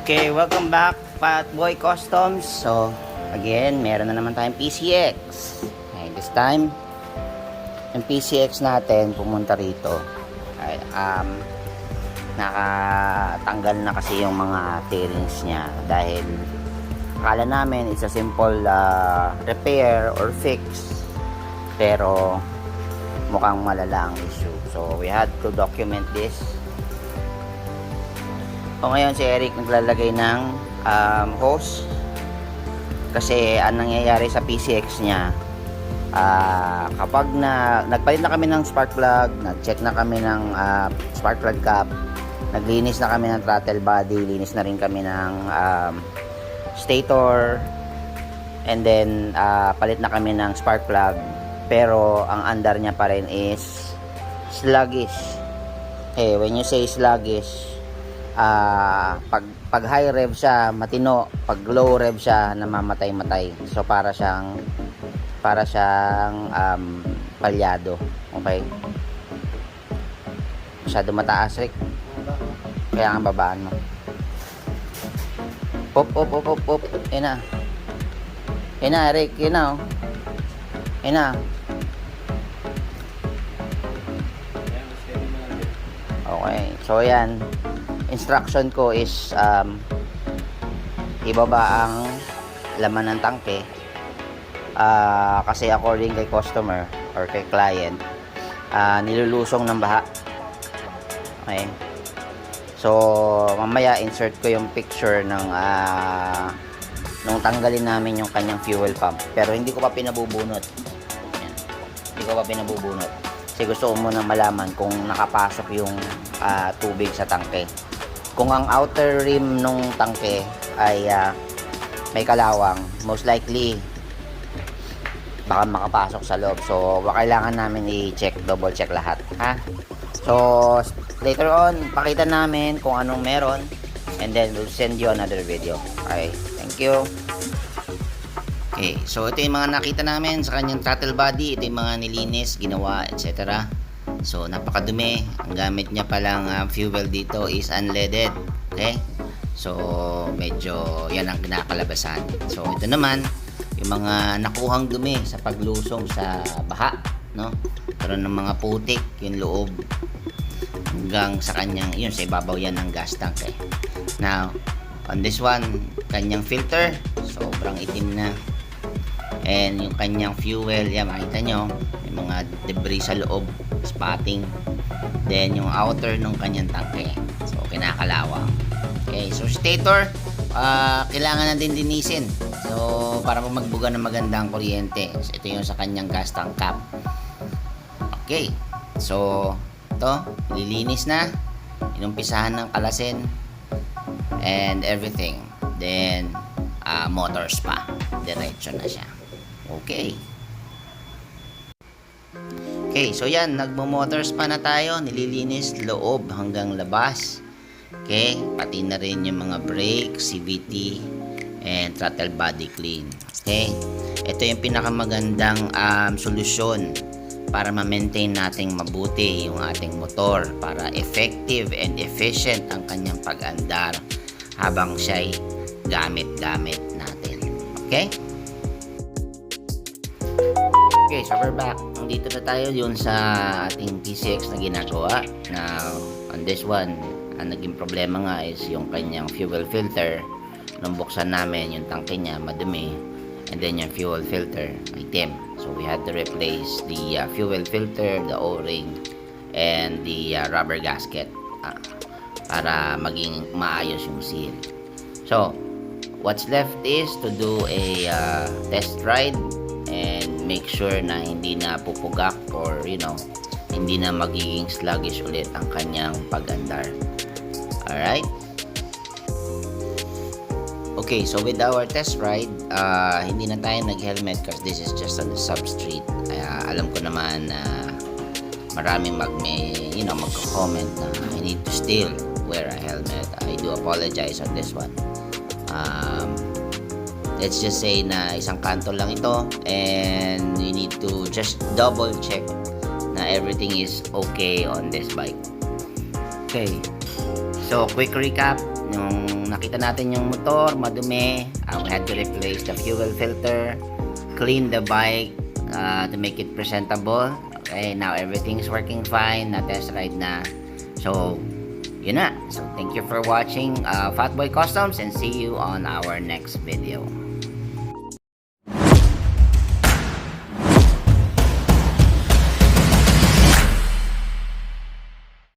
Okay, welcome back Pat Boy Customs. So, again, meron na naman tayong PCX. Okay, this time, yung PCX natin pumunta rito. Ay, um, nakatanggal na kasi yung mga fairings niya dahil akala namin it's a simple uh, repair or fix pero mukhang malala ang issue. So, we had to document this o ngayon si Eric naglalagay ng um, hose. Kasi ang nangyayari sa PCX niya ah, kapag na nagpalit na kami ng spark plug nag-check na kami ng ah, spark plug cap naglinis na kami ng throttle body linis na rin kami ng um, stator and then ah, palit na kami ng spark plug. Pero ang andar niya pa rin is sluggish. Eh when you say sluggish ah pag pag high rev siya matino. Pag low rev siya namamatay-matay. So para siyang para siyang um, palyado. Okay? Masyado mataas Rick kaya ang babaan mo. Pop pop pop pop pop yun na. Yun na Rick yun na oh. yun na. Okay. So yan instruction ko is um, ibaba ang laman ng tangke Ah, kasi according kay customer or kay client ah, nilulusong ng baha. Okay? So mamaya insert ko yung picture ng ah, nung tanggalin namin yung kanyang fuel pump. Pero hindi ko pa pinabubunot. Yan. hindi ko pa pinabubunot. Kasi gusto ko muna malaman kung nakapasok yung ah, tubig sa tangke kung ang outer rim nung tangke ay ah, may kalawang, most likely baka makapasok sa loob. So, kailangan namin i-check, double check lahat. Ha? So, later on, pakita namin kung anong meron and then we'll send you another video. Okay, thank you. Okay, so ito yung mga nakita namin sa kanyang throttle body, ito yung mga nilinis, ginawa, etc. So, napakadumi. Ang gamit niya palang uh, fuel dito is unleaded. Okay? So, medyo yan ang kinakalabasan. So, ito naman, yung mga nakuhang dumi sa paglusong sa baha. No? Karoon ng mga putik, yung loob hanggang sa kanyang, yun, sa ibabaw yan ng gas tank eh. Now, on this one, kanyang filter, sobrang itim na. And yung kanyang fuel, yan, makita nyo, may mga debris sa loob, spotting. Then, yung outer ng kanyang tangke. So, kinakalawang. Okay, so stator, ah, kailangan na din linisin. So, para po magbuga ng magandang kuryente. So, ito yung sa kanyang gas tank cap. Okay, so, ito, lilinis na. Inumpisahan ng kalasin and everything. Then, ah, motors pa. Diretso na siya. Okay. Okay, so yan, nagmo-motors pa na tayo, nililinis loob hanggang labas. Okay, pati na rin yung mga brake, CVT, and throttle body clean. Okay, ito yung pinakamagandang um, solusyon para ma-maintain nating mabuti yung ating motor para effective and efficient ang kanyang pag-andar habang siya'y gamit-gamit natin. Okay? Okay, so we're back. Nandito na tayo yun sa ating PCX na ginagawa. Now, on this one, ang naging problema nga is yung kanyang fuel filter. Nung buksan namin yung tangke niya, madumi. And then yung fuel filter, itim. So we had to replace the uh, fuel filter, the O-ring, and the uh, rubber gasket uh, para maging maayos yung seal. So, what's left is to do a uh, test ride make sure na hindi na pupugak or you know hindi na magiging sluggish ulit ang kanyang pagandar. Alright? Okay so with our test ride uh, hindi na tayo nag helmet because this is just on the substreet kaya alam ko naman na maraming mag may, you know magko-comment na I need to still wear a helmet. I do apologize on this one. Um, let's just say na isang kanto lang ito and you need to just double check na everything is okay on this bike okay so quick recap nung nakita natin yung motor, madumi, uh, we had to replace the fuel filter, clean the bike uh, to make it presentable. Okay, now everything's working fine, na test ride na. So, yun na. So, thank you for watching uh, Fatboy Customs and see you on our next video.